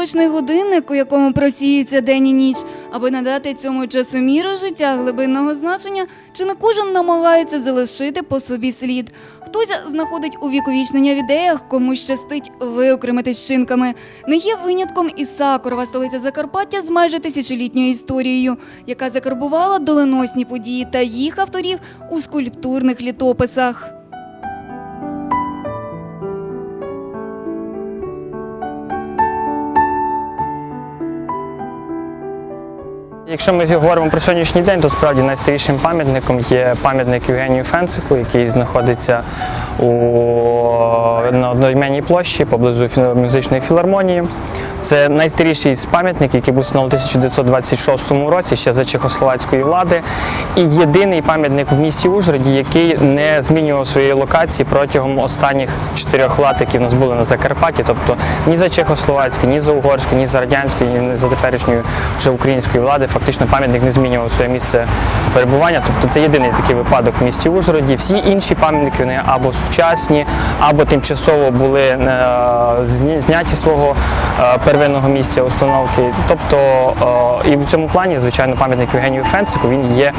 пісочний годинник, у якому просіються день і ніч, аби надати цьому часоміру життя глибинного значення, чи не кожен намагається залишити по собі слід. Хтось знаходить увіковічнення в ідеях, комусь щастить виокремитись вчинками. Не є винятком і Сакурова, столиця Закарпаття з майже тисячолітньою історією, яка закарбувала доленосні події та їх авторів у скульптурних літописах. Якщо ми говоримо про сьогоднішній день, то справді найстарішим пам'ятником є пам'ятник Євгенію Фенцику, який знаходиться у, на одноіменній площі поблизу музичної філармонії. Це найстаріший з пам'ятників, який був встановлений у 1926 році, ще за чехословацької влади. І єдиний пам'ятник в місті Ужгороді, який не змінював своєї локації протягом останніх чотирьох лат, які в нас були на Закарпатті. Тобто ні за чехословацької, ні за угорської, ні за радянської, ні за теперішньої вже української влади. Фактично пам'ятник не змінював своє місце перебування. Тобто це єдиний такий випадок в місті Ужгороді. Всі інші пам'ятники вони або сучасні, або тимчасово були е, зняті свого е, первинного місця установки. Тобто е, і в цьому плані, звичайно, пам'ятник Євгенію Фенцику він є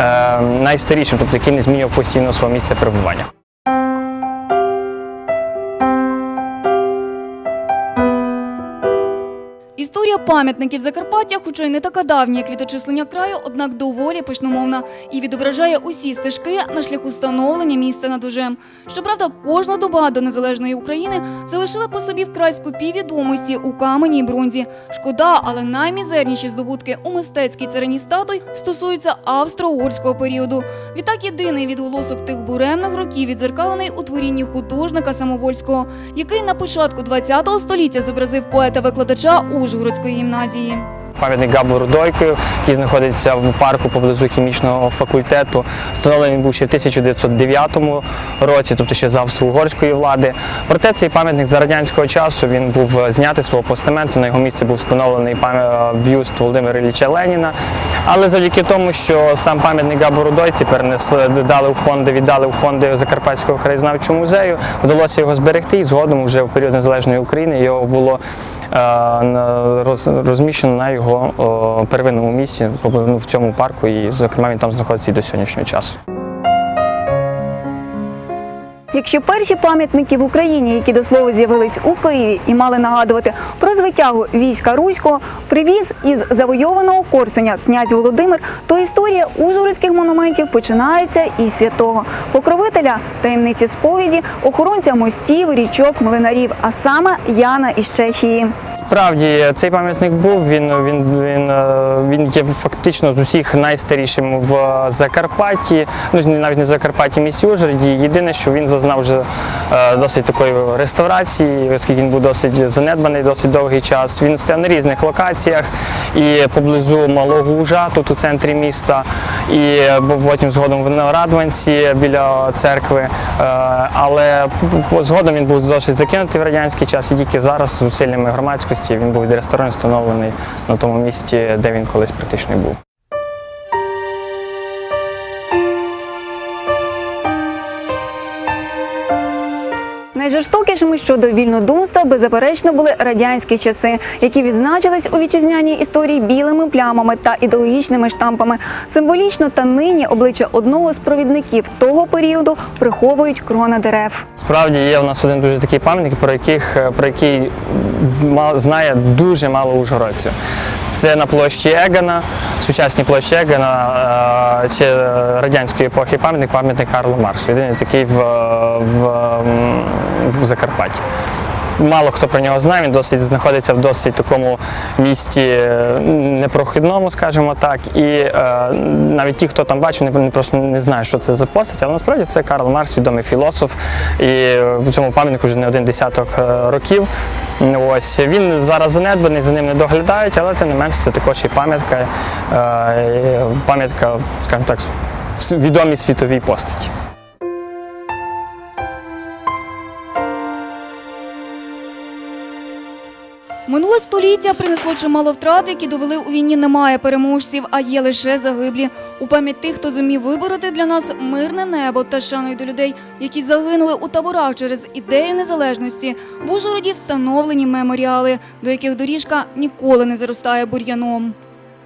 е, найстарішим, тобто який не змінював постійно свого місця перебування. Історія пам'ятників Закарпаття, хоча й не така давня, як літочислення краю, однак доволі пишномовна і відображає усі стежки на шляху становлення міста над Ужем. Щоправда, кожна доба до незалежної України залишила по собі вкрай скупі відомості у камені і бронзі. Шкода, але наймізерніші здобутки у мистецькій царині статуй стосуються австро-угорського періоду. Відтак єдиний відголосок тих буремних років відзеркалений у творінні художника Самовольського, який на початку ХХ століття зобразив поета-викладача Ужгородської гімназії. Пам'ятник Габу Рудойко, який знаходиться в парку поблизу хімічного факультету. Встановлений був ще в 1909 році, тобто ще з австро-угорської влади. Проте цей пам'ятник за радянського часу він був знятий свого постаменту. На його місці був встановлений бюст Володимира Ілліча Леніна. Але завдяки тому, що сам пам'ятник Габу Рудойці перенесли, дали у фонди, віддали у фонди Закарпатського краєзнавчого музею, вдалося його зберегти і згодом вже в період незалежної України його було е, розміщено на його о, первинному місці в цьому парку, і зокрема він там знаходиться і до сьогоднішнього часу. Якщо перші пам'ятники в Україні, які до слова з'явились у Києві і мали нагадувати про звитягу війська руського, привіз із завойованого Корсуня князь Володимир, то історія ужгородських монументів починається із святого покровителя таємниці сповіді, охоронця мостів, річок, млинарів, а саме Яна із Чехії. Справді цей пам'ятник був. Він він він, е, він є фактично з усіх найстарішим в Закарпатті. Ну навіть не в Закарпатті, місті Ужгороді. Єдине, що він зазнав вже е, досить такої реставрації, оскільки він був досить занедбаний, досить довгий час. Він стояв на різних локаціях і поблизу Малого Ужа, тут у центрі міста, і е, потім згодом в Радванці біля церкви. Е, Але згодом він був досить закинутий в радянський час, і тільки зараз з зусиллями громадськості він був відреставрований, встановлений на тому місці, де він колись практично був. Найжорстокішими щодо вільнодумства беззаперечно були радянські часи, які відзначились у вітчизняній історії білими плямами та ідеологічними штампами. Символічно та нині обличчя одного з провідників того періоду приховують крони дерев. Справді є у нас один дуже такий пам'ятник, про яких про який знає дуже мало ужгородців. Це на площі Егана, сучасній площі Егана е, ще радянської епохи пам'ятник, пам'ятник Карлу Марксу. Єдиний такий в, в, в Закарпатті. Мало хто про нього знає, він досить знаходиться в досить такому місті е, непрохідному, скажімо так. І е, навіть ті, хто там бачив, вони просто не знають, що це за постать, але насправді це Карл Маркс, відомий філософ, і в цьому пам'ятнику вже не один десяток е, років. Ось він зараз занедбаний, за ним не доглядають, але тим не менш це також і пам'ятка, е, пам'ятка, скажімо так, відомій світовій постаті. Минуле століття принесло чимало втрат, які довели у війні немає переможців, а є лише загиблі. У пам'ять тих, хто зумів вибороти для нас мирне небо та шаною до людей, які загинули у таборах через ідею незалежності. В Ужгороді встановлені меморіали, до яких доріжка ніколи не заростає бур'яном.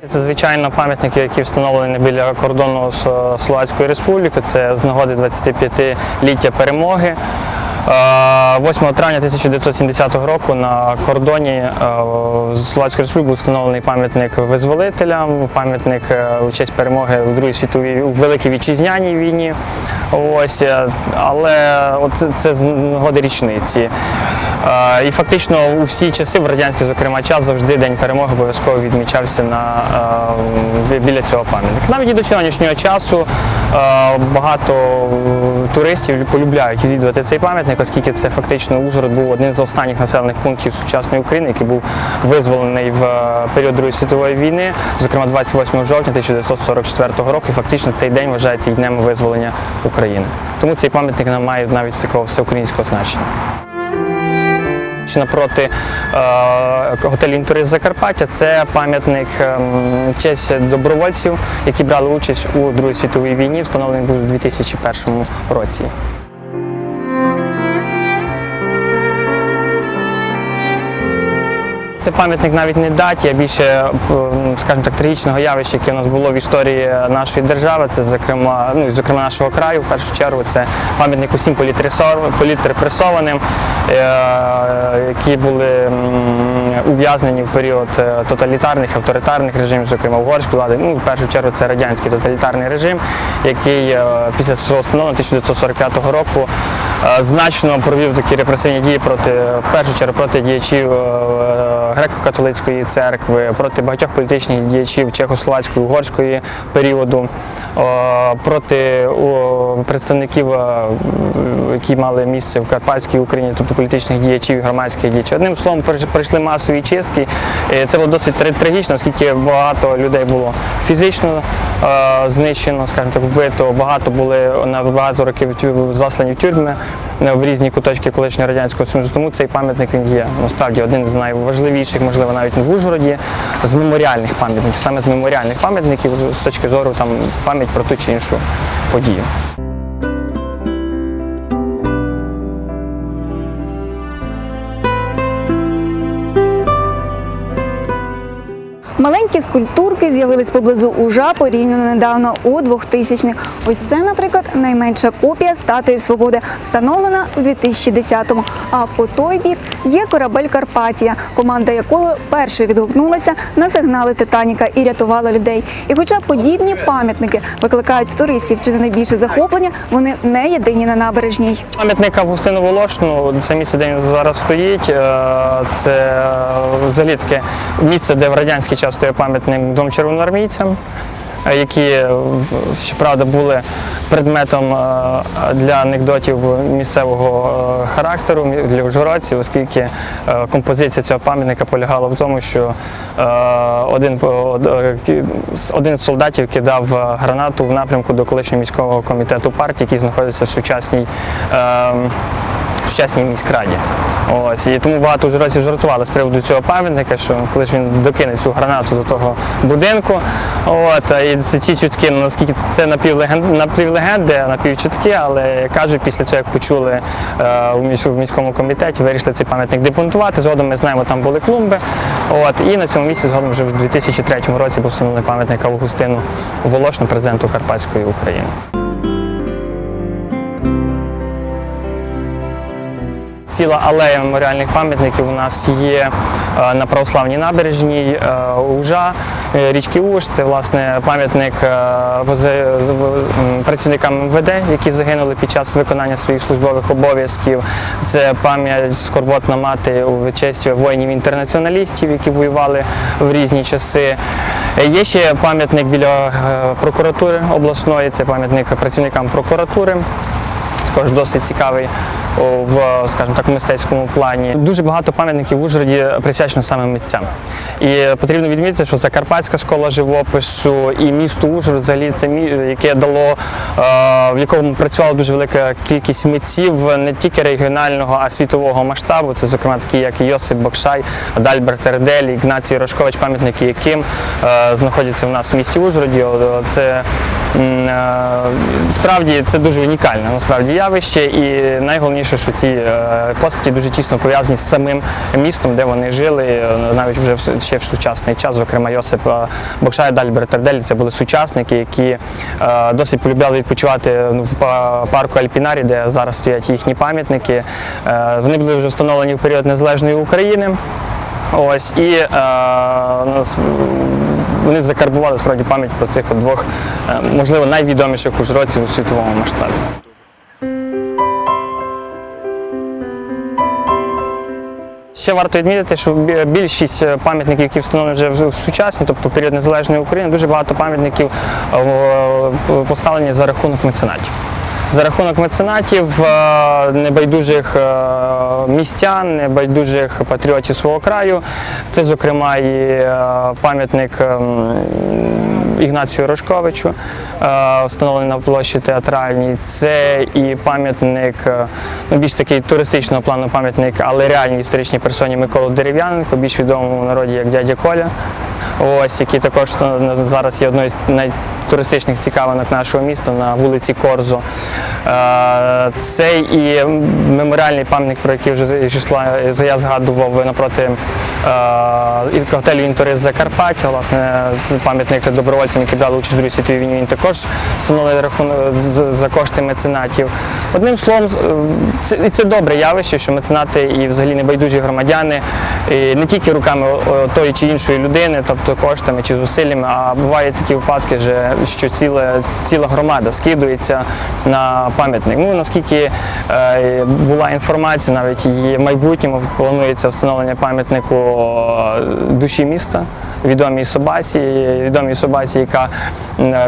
Це звичайно пам'ятники, які встановлені біля кордону з Словацькою Республікою. Це з нагоди 25-ліття перемоги. Е, 8 травня 1970 року на кордоні е, з Словацькою Республікою встановлений пам'ятник визволителям, пам'ятник е, у честь перемоги в Другій світовій у Великій Вітчизняній війні. Ось, е, але це, це з нагоди річниці. Е, І фактично у всі часи, в радянський, зокрема, час завжди День перемоги обов'язково відмічався на, е, біля цього пам'ятника. Навіть і до сьогоднішнього часу е, багато туристів полюбляють відвідувати цей пам'ятник, оскільки це фактично Ужгород був один з останніх населених пунктів сучасної України, який був визволений в е, період Другої світової війни, зокрема 28 жовтня 1944 року. І фактично цей день вважається і днем визволення України. Тому цей пам'ятник не має навіть такого всеукраїнського значення. Напроти е, готелю «Інтурист Закарпаття це пам'ятник в честь добровольців, які брали участь у Другій світовій війні, встановлений був у 2001 році. Це пам'ятник навіть не даті, а більше, м, скажімо так, трагічного явища, яке у нас було в історії нашої держави. Це зокрема, ну зокрема нашого краю. В першу чергу це пам'ятник усім політрепресованим, е, які були ув'язнені в період е, тоталітарних авторитарних режимів, зокрема угорської влади. Ну, в першу чергу це радянський тоталітарний режим, який е, після свого встановлення 1945 року е, значно провів такі репресивні дії проти в першу чергу проти діячів греко-католицької церкви, проти багатьох політичних діячів чехословацької, угорської періоду, проти представників, е, які мали місце в Карпатській Україні, тобто політичних діячів громадських діячів. Одним словом, пройшли масові чистки. І Це було досить трагічно, оскільки багато людей було фізично е, знищено, скажімо так, вбито. Багато були на багато років заслані в тюрми е, в різні куточки колишнього радянського союзу. Тому цей пам'ятник він є насправді один з найважливіших, можливо, навіть в Ужгороді, з меморіальних пам'ятників, саме з меморіальних пам'ятників з точки зору там пам'ять про ту чи іншу подію. Маленькі скульптурки з'явились поблизу Ужа порівняно недавно у 2000-х. Ось це, наприклад, найменша копія статуї свободи, встановлена у 2010-му. А по той бік є корабель Карпатія, команда якої першою відгукнулася на сигнали Титаніка і рятувала людей. І хоча подібні пам'ятники викликають в туристів чи не найбільше захоплення, вони не єдині на набережній. Пам'ятник Августину Волошину, це місце, де він зараз стоїть. е, Це е, взагалі таке місце, де в радянський час стояв пам'ятник двом червоноармійцям, е, які, е, щоправда, були предметом е, для анекдотів місцевого характеру для ужгородців, оскільки композиція цього пам'ятника полягала в тому, що один, один з солдатів кидав гранату в напрямку до колишнього міського комітету партії, який знаходиться в сучасній. В сучасній міськраді. Ось і тому багато ужгородців жартували з приводу цього пам'ятника, що коли ж він докине цю гранату до того будинку. От і це ті чутки, ну наскільки це напівлегенд, напівлегенди, напівчутки, але кажуть, після цього як почули е, в міському комітеті, вирішили цей пам'ятник демонтувати. Згодом ми знаємо, там були клумби. От і на цьому місці згодом вже в 2003 році був встановлений пам'ятник Августину Волошину, президенту Карпатської України. Ціла алея меморіальних пам'ятників у нас є е, на православній набережній е, Ужа, е, річки Уж. Це власне пам'ятник працівникам МВД, які загинули під час виконання своїх службових обов'язків. Це пам'ять скорботна мати у честь воїнів-інтернаціоналістів, які воювали в різні часи. Є ще пам'ятник біля прокуратури обласної, це пам'ятник працівникам прокуратури також досить цікавий в, скажімо так, мистецькому плані. Дуже багато пам'ятників в Ужгороді присвячено саме митцям. І потрібно відмітити, що Закарпатська школа живопису і місто Ужгород, взагалі, це мі- яке дало, е, в якому працювала дуже велика кількість митців не тільки регіонального, а світового масштабу. Це, зокрема, такі, як Йосип Бокшай, Адальберт Ердель, Ігнацій Рожкович, пам'ятники яким е, знаходяться в нас в місті Ужгороді. Це е, справді це дуже унікальне насправді явище, і найголовніше, що ці е, постаті дуже тісно пов'язані з самим містом, де вони жили, е, навіть вже ще в сучасний час. Зокрема, Йосип е, Бокшай, Ердель це були сучасники, які досить полюбляли відпочивати ну, в парку Альпінарі, де зараз стоять їхні пам'ятники. Вони були вже встановлені в період незалежної України. Ось і е, вони закарбували справді пам'ять про цих двох, можливо, найвідоміших ужгородців у світовому масштабі. Ще варто відмітити, що більшість е, пам'ятників, які встановлені вже в в сучасні, тобто в період незалежної України, дуже багато пам'ятників е, поставлені за рахунок меценатів. За рахунок меценатів, е, небайдужих е, містян, небайдужих патріотів свого краю. Це, зокрема, і е, пам'ятник ем, Ігнацію Рожковичу, е, встановлений на площі театральній. Це і пам'ятник, е, ну, більш такий туристичного плану пам'ятник, але реальній історичній персоні Миколи Дерев'яненко, більш відомому в народі як дядя Коля. Ось, який також зараз є одною з найтуристичних цікавинок нашого міста на вулиці Корзо. Е, Це і меморіальний пам'ятник, про який вже я згадував напроти е, готелю «Інтурист Закарпаття. Власне, пам'ятник добровольцям, які брали участь в Другій світовій війні. Він також встановлений за кошти меценатів. Одним словом, це, добре явище, що меценати і взагалі небайдужі громадяни не тільки руками тої чи іншої людини, тобто коштами чи зусиллями, а бувають такі випадки, же, що ціла, ціла громада скидується на пам'ятник. Ну наскільки е, була інформація, навіть і в майбутньому планується встановлення пам'ятнику е, душі міста, відомій собаці, відомій собаці, яка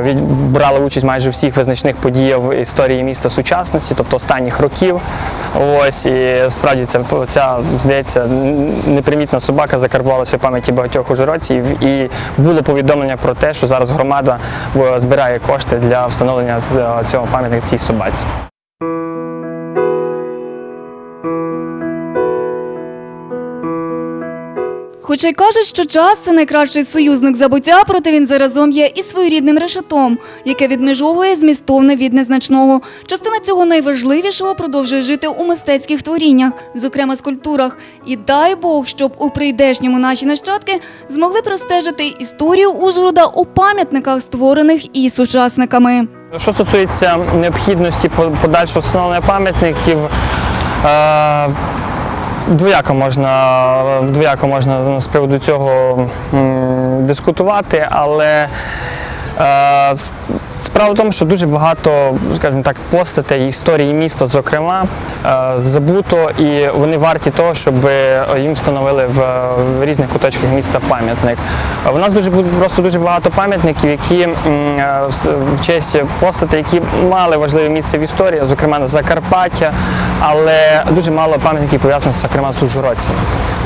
від, брала участь майже всіх визначних подіях в історії міста сучасності, тобто останніх років. Ось і справді ця, ця здається непримітна собака закарбувалася в пам'яті багатьох ужгородців. І було повідомлення про те, що зараз громада збирає кошти для встановлення е, цього пам'ятника цій собаці. Хоча й кажуть, що час це найкращий союзник забуття, проте він заразом є і своєрідним решетом, яке відмежовує змістовне від незначного. Частина цього найважливішого продовжує жити у мистецьких творіннях, зокрема скульптурах. І дай Бог, щоб у прийдешньому наші нащадки змогли простежити історію Ужгорода у пам'ятниках, створених і сучасниками. Що стосується необхідності по- подальшого встановлення пам'ятників, е, двояко можна, двояко можна з приводу цього дискутувати, але е, справа в тому, що дуже багато, скажімо так, постатей історії міста, зокрема, е, забуто, і вони варті того, щоб їм встановили в, різних куточках міста пам'ятник. У нас дуже просто дуже багато пам'ятників, які е, в честь постатей, які мали важливе місце в історії, зокрема на Закарпаття, але дуже мало пам'ятників пов'язаних зокрема з ужгородцями.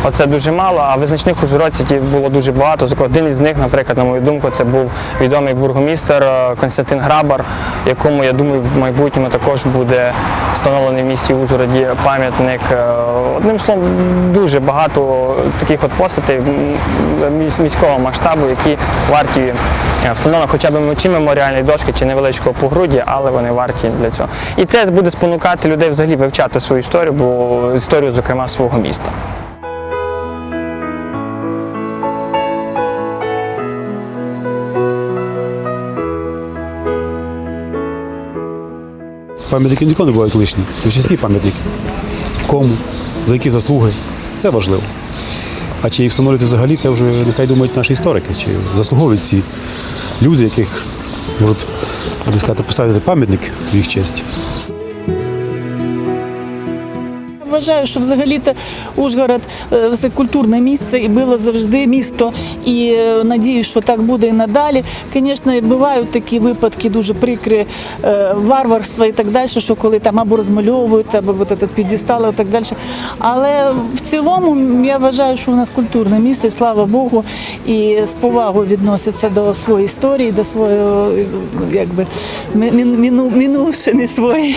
Оце дуже мало, а визначних ужгородців було дуже багато. Один із них, наприклад, на мою думку, це був відомий бургомістер е, Константин Грабар, якому я думаю в майбутньому також буде встановлений в місті Ужгороді пам'ятник. Е, Одним словом, дуже багато таких от постатей міського масштабу, які варті е, встановлення хоча б чи меморіальної дошки, чи невеличкого погруддя, але вони варті для цього. І це буде спонукати людей взагалі вивчати свою історію, бо історію, зокрема, свого міста. Пам'ятники ніколи не бувають лишні. Тобто пам'ятники? Кому? За які заслуги? Це важливо. А чи їх встановлювати взагалі, це вже нехай думають наші історики, чи заслуговують ці люди, яких можуть, як сказати, поставити пам'ятник в їх честь. Вважаю, що взагалі-то Ужгород е, це культурне місце і було завжди місто. І е, надіюсь, що так буде і надалі. Звісно, бувають такі випадки дуже прикрі е, варварства і так далі, що коли там або розмальовують, або этот підістали і так далі. Але в цілому я вважаю, що у нас культурне місто, і слава Богу, і з повагою відноситься до своєї історії, до своєї якби мінувшини своєї.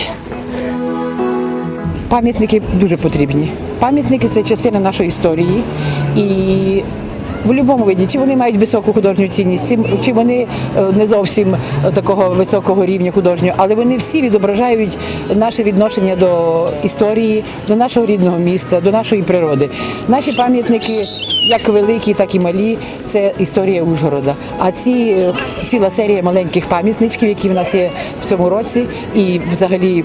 Пам'ятники дуже потрібні. Пам'ятники це частина нашої історії. І в будь-якому виді, чи вони мають високу художню цінність, чи- вони е, не зовсім е, такого високого рівня художнього, але вони всі відображають наше відношення до історії, до нашого рідного міста, до нашої природи. Наші пам'ятники, як великі, так і малі, це історія Ужгорода. А ці е, ціла серія маленьких пам'ятничків, які в нас є в цьому році, і взагалі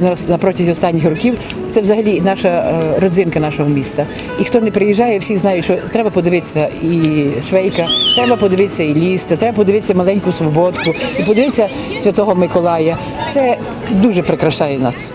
на, на протязі останніх років це взагалі наша е, родзинка нашого міста. І хто не приїжджає, всі знають, що треба подивитися і Швейка, треба подивитися і Ліста, треба подивитися маленьку свободку, і подивитися Святого Миколая. Це дуже прикрашає нас.